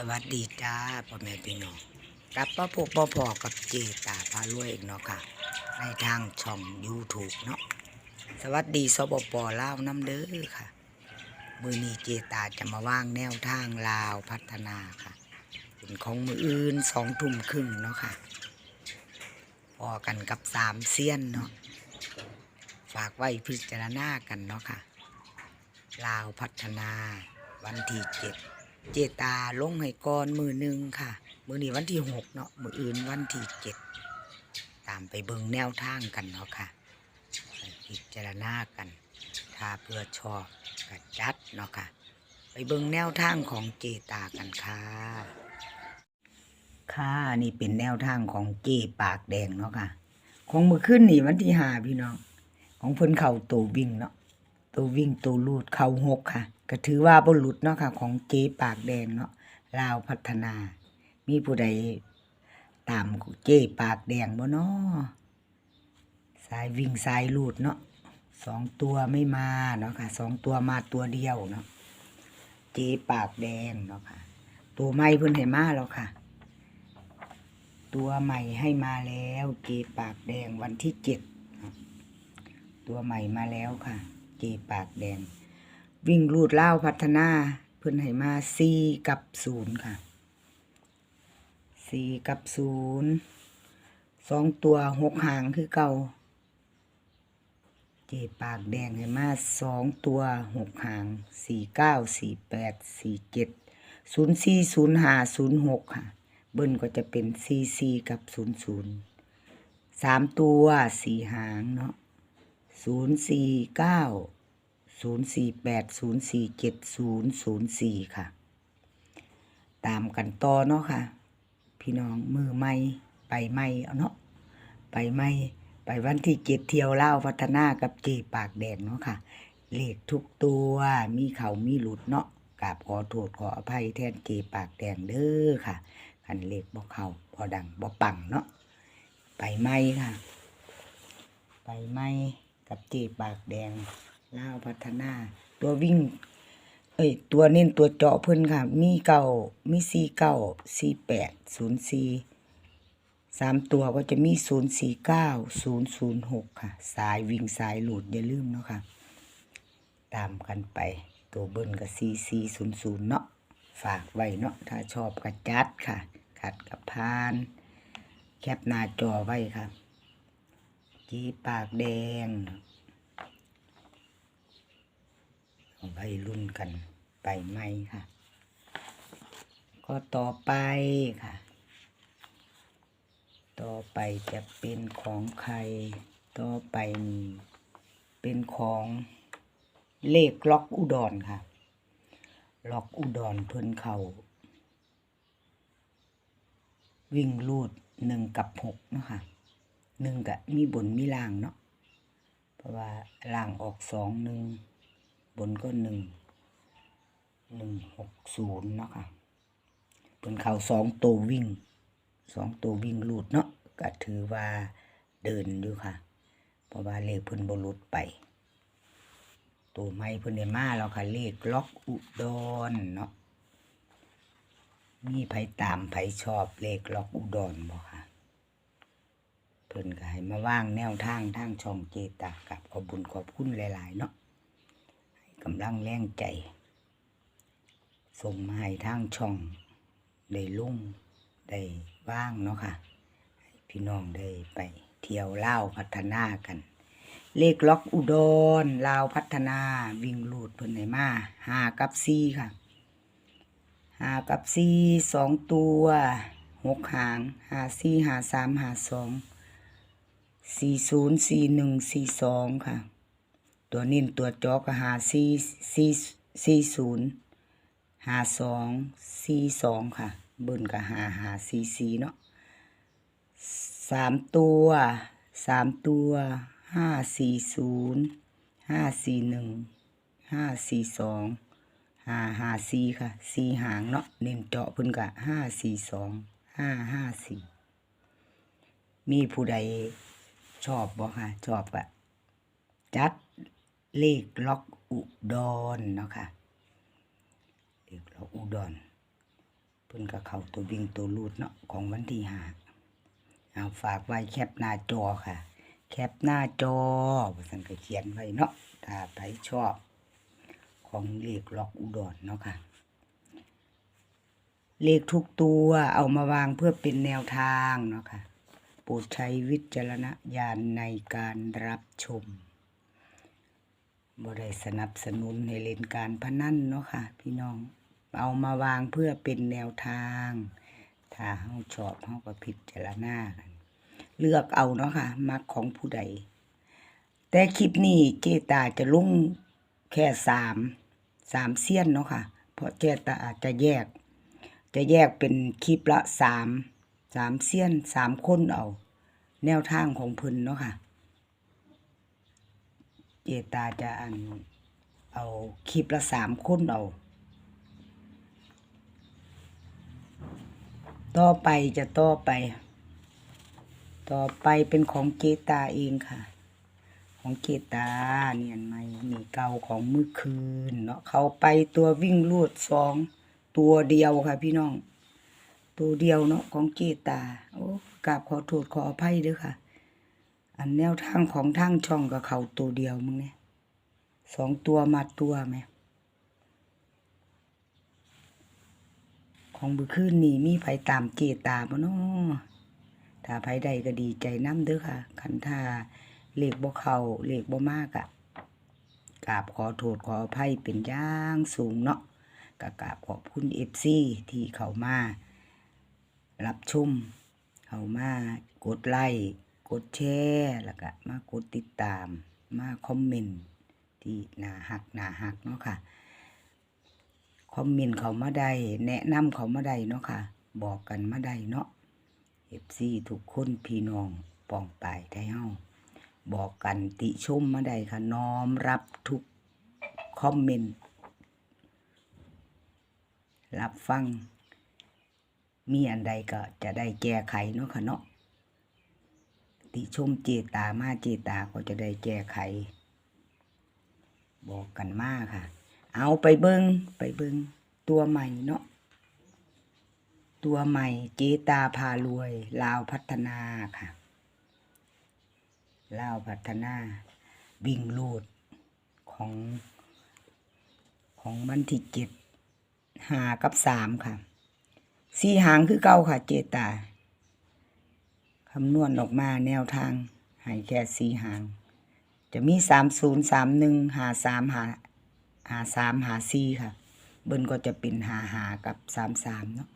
สวัสดีจ้าพ่อแม่พี่น้องกลับมาพบพ่อพอกับเจตาพารวยอีกเนาะค่ะ ในทางช่อง YouTube เนาะสวัสดีสปปลาวน้ำเด้อค่ะ มือนี้เจตาจะมาว่างแนวทางลาวพัฒนาค่ะเป็นของมืออื่นสองทุ่มครึ่งเนาะค่ะ พอกันกับสามเซียนเนาะฝากไว้พิจารณากันเนาะค่ะ ลาวพัฒนาวันที่เจ็ด เจตาลงให้ก่อนมือหนึ่งค่ะ มือนี้วันที่หกเนาะมืออื่นวันที่เจ็ดตามไปเบิ่งแนวทางกันเนาะค่ะไปพิจารณากันถ้าเพื่อชอบกัจัดเนาะค่ะ ไปเบิ่งแนวทางของเจตากันค่ะค่ะนี่เป็นแนวทางของเจปากแดงเนาะค่ะ ของมือขึ้นนี่วันที่ห้าพี่น้องของเพิ่นเข่าตัววิ่งเนาะ ตัววิ่งตัวลูดเข่าหกค่ะ ก็ถือว่าบรุษเนาะค่ะ ของเจ๊ปากแดงเนาะลาวพัฒนา มีผู้ใดตามเจ๊ปากแดงบ่เนาะสายวิ่งสายลูดเนาะสองตัวไม่มาเนาะค่ะสองตัวมาตัวเดียวเนาะเจ๊ปากแดงเนาะค่ะ ตัวใหม่เพิ่นให้มาแล้วค่ะ ตัวใหม่ให้มาแล้ว เจ๊ปากแดงวันที่เจ็ดตัวใหม่มาแล้วค่ะ เจปากแดง วิ่งรูดเล่าพัฒนาเพิ่นให้มาสี่กับศูนย์ค่ะสี่กับศูนย์สองตัวหกหางคือเก่า เจปากแดงให้มาสองตัวหกหางสี่เก้าสี่แปดสี่เจ็ดศูนย์สี่ศูนย์ห้าศูนย์หกค่ะ เบิ้ลก็จะเป็นสี่สี่กับศูนย์ศูนย์สามตัวสี่หางเนาะ ศูนย์สี่เก้าศูนย์สี่แปดศูนย์สี่เจ็ดศูนย์ศูนย์สี่ค่ะ ตามกันต่อเนาะค่ะ พี่น้องมือไม่ไปไม่เนาะไปไม่ไปวันที่เจ็ดเที่ยวเล่าพัฒนากับเจปากแดงเนาะค่ะ เลขทุกตัวมีเขามีหลุดเนาะกราบขอโทษขออภัยแทนเจปากแดงเด้อค่ะคันเลขบ่เขาบ่ดังบ่ปังเนาะไปไม่ค่ะ ไปไม่ กับเจปากแดงล่าวพัฒนา ตัววิ่ง เอ้ย ตัวเน้นตัวเจาะเพิ่นค่ะ มีเก้ามีสี่เก้าสี่แปดศูนย์สี่สามตัวก็จะมีศูนย์สี่เก้าศูนย์ศูนย์หกค่ะ สายวิ่งสายหลุดอย่าลืมเนาะค่ะ ตามกันไป ตัวเบิ้ลกับสี่สี่ศูนย์ศูนย์เนาะฝากไว้เนาะถ้าชอบก็จัดค่ะ ขัดกับพาน แคปหน้าจอไว้ค่ะ จีปากแดงเอาไปรุ่นกันไปไหมค่ะ ก็ต่อไปค่ะ ต่อไปจะเป็นของใคร ต่อไปนี่เป็นของเลขล็อกอุดรค่ะ ล็อกอุดรเพิ่นเขาวิ่งลูดหนึ่งกับหกนะคะ หนึ่งกะมีบนมีล่างเนาะเพราะว่าล่างออกสองหนึ่งบนก็หนึ่งหนึ่งหกศูนย์เนาะค่ะเป็นเข่าสองตัววิ่งสองตัววิ่งหลุดเนาะก็ถือว่าเดินอยู่ค่ะ เพราะว่าเลขเพิ่นบหลุดไปตัวไม่เพิ่นได้มาแล้วค่ะเลขล็อกอุดรเนาะมีไผตามไผชอบเลขล็อกอุดรบ่ค่ะ พิ่นก็ให้มาว่างแนวทางทางช่องเจตากับขอบุญขอบคุณหลาย ๆ เนาะให้กำลังแรงใจส่งมาให้ทางช่องได้ลุ่งได้ว่างเนาะค่ะให้พี่น้องได้ไปเที่ยวเล่าวพัฒนากัน เลขล็อกอุดรลาวพัฒนาวิ่งลูดเพิ่นให้มาห้ากับสี่ค่ะห้ากับสี่สองตัวหกหางห้าสี่ห้าสามห้าสอง สี่ศูนย์สี่หนึ่งสี่สองค่ะ ตัวนิ่นตัวจอกหาสี่สี่สี่ศูนย์หาสองสี่สองค่ะ เบิ่นก็หาหาสี่สี่เนาะสามตัวสามตัวห้าสี่ศูนย์ห้าสี่หนึ่งห้าสี่สองห้าห้าสี่ค่ะสี่หางเนาะเน้นเจาะเพิ่นกะห้าสี่สองห้าห้าสี่มีผู้ใด ชอบบ่ค่ะ ชอบก็จัดเลขล็อกอุดรเนาะค่ะเลขล็อกอุดรเพิ่นพิ่นก็เข้าตัววิ่งตัวรูดเนาะของวันที่ห้าเอาฝากไว้แคปหน้าจอค่ะ แคปหน้าจอว่าซั่นก็เขียนไว้เนาะถ้าใครชอบ ของเลขล็อกอุดรเนาะค่ะเลขทุกตัวเอามาวางเพื่อเป็นแนวทางเนาะค่ะ โปรดใช้วิจารณญาณในการรับชมบ่ได้สนับสนุนให้เล่นการพนันเนาะค่ะ พี่น้อง เอามาวางเพื่อเป็นแนวทาง ถ้าเฮาชอบเฮาก็พิจารณากันเลือกเอาเนาะค่ะมักของผู้ใด แต่คลิปนี้เจตาจะลงแค่สามสามเสี้ยนเนาะค่ะ เพราะเจตาอาจจะแยก จะแยกเป็นคลิปละสาม สามเสี้ยนสามคนเอา แนวทางของเพิ่นเนาะค่ะ เจตาจะอันเอาคลิปละสามคนเอา ต่อไปจะต่อไป ต่อไปเป็นของเจตาเองค่ะ ของเจตาเนียนไหมนี่เก่าของเมื่อคืนเนาะเขาไปตัววิ่งลูดสองตัวเดียวค่ะพี่น้อง ตัวเดียวเนาะของเจตาโอ้กราบขอโทษขออภัยด้วยค่ะ อันแนวทางของทางช่องกับเขาตัวเดียวมึงเนี่ยสองตัวมาตัวไหมของบุคืนนี่มีไผตามเจตาบ่เนาะถ้าไผใดก็ดีใจน้ำเด้อค่ะคันถ้าเลขบ่เข้าเลขบ่มากอะกราบขอโทษขออภัยเป็นอย่างสูงเนาะก็กราบขอบคุณ FC ที่เขามา รับชมเข้ามากดไลค์กดแชร์แล้วก็มากดติดตามมาคอมเมนต์ที่หนาหักหนาหักเนาะค่ะคอมเมนต์เขามาได้แนะนำเขามาได้เนาะค่ะ บอกกันมาได้เนาะเอฟซีทุกคนพี่น้องปองปายไทยเฮาบอกกันติชมมาได้ค่ะ น้อมรับทุกคอมเมนต์รับฟัง มีอันใดก็จะได้แก้ไขเนาะค่ะเนาะติชมเจตามาเจตาก็จะได้แก้ไข บอกกันมากค่ะ เอาไปเบิงไปเบิงตัวใหม่เนาะตัวใหม่เจตาพารวย ลาวพัฒนาค่ะ ลาวพัฒนาวิ่งลูดของของวันที่เจ็ดหากับสามค่ะ สี่หางคือเก้าค่ะเจตาคำนวณออกมาแนวทางให้แค่สี่หาง จะมีสามศูนย์สามหนึ่งหาสามหาหาสามหาสี่ค่ะ เบิ้นก็จะเป็นหาหากับสามสามเนาะ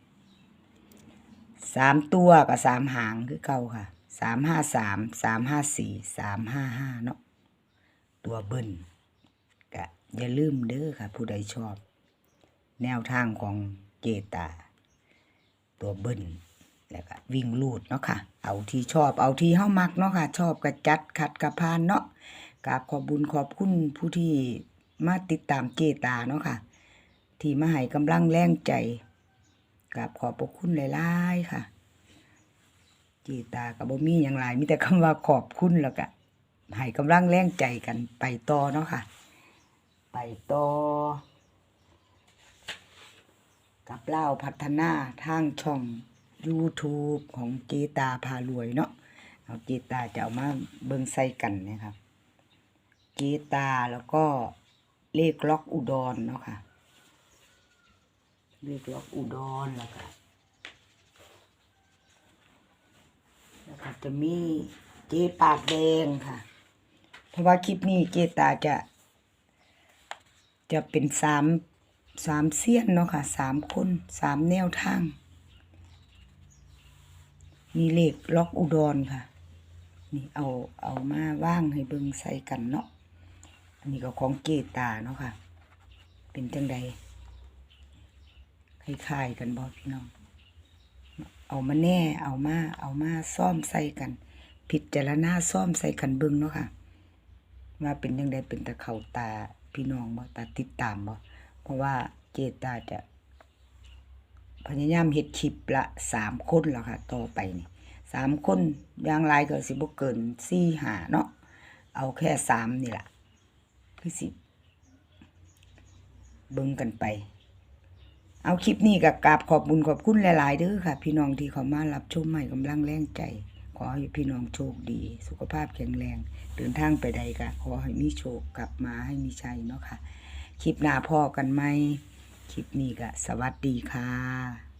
สามตัวกับสามหางคือเก่าค่ะสามห้าสามสามห้าสี่สามห้าห้าเนาะตัวเบิ้นก็อย่าลืมเด้อค่ะ ผู้ใดชอบ แนวทางของเจตา ตัวเบิ้นแล้วก็วิ่งลูดเนาะค่ะ เอาที่ชอบเอาที่เฮามักเนาะค่ะ ชอบกระจัดขัดกระพานเนาะกราบขอบบุญขอบคุณผู้ที่มาติดตามเจตาเนาะค่ะ ที่มาให้กำลังแรงใจกราบขอบพระคุณหลายๆค่ะเจตากับบ่มีอย่างไรมีแต่คำว่าขอบคุณแล้วก็ให้กำลังแรงใจกันไปต่อเนาะค่ะ ไปต่อ กับเล่าวพัฒนาทางช่อง YouTube ของเจตาพารวยเนาะเอาเจตาจะเอามาเบิ่งใส่กันนะครับ เจตาแล้วก็เลขล็อกอุดรเนาะค่ะ เลขล็อกอุดรแล้วก็แล้วก็จะมีเจปากแดงค่ะ เพราะว่าคลิปนี้เจตาจะ จะเป็นสาม สามเสี้ยนเนาะค่ะสามคนสามแนวทาง มีเหลขล็อกอุดรค่ะ นี่เอาเอามาว่างให้เบิงใส่กันเนาะอันนี้ก็ของเกตาเนาะค่ะ เป็นจังใดคล้ายๆกันบ่พี่น้อง เอามาแน่เอามาเอามาซ่อมใส่กัน พิจารณาซ่อมใส่กันเบิงเนาะค่ะว่าเป็นยังไงเป็นตะเข่าตาพี่น้องบ่ตาติดตามบ่ เพราะว่าเจตาจะพยายามเห็ดคลิปละสามคนแล้วค่ะ ต่อไปนี่สามคนย่างลายก็สิบ่เกินสี่หาเนาะเอาแค่สามนี่แหละคือสิบเบิ้งกันไป เอาคลิปนี้กับกราบขอบบุญขอบคุณหลาย ๆ เด้อค่ะ พี่น้องที่เขามารับชมใหม่กำลังแรงใจ ขอให้พี่น้องโชคดี สุขภาพแข็งแรง เดินทางไปใดก็ขอให้มีโชคกลับมาให้มีชัยเนาะค่ะ คลิปหน้าพ่อกันไหมคลิปนี้ก็สวัสดีค่ะ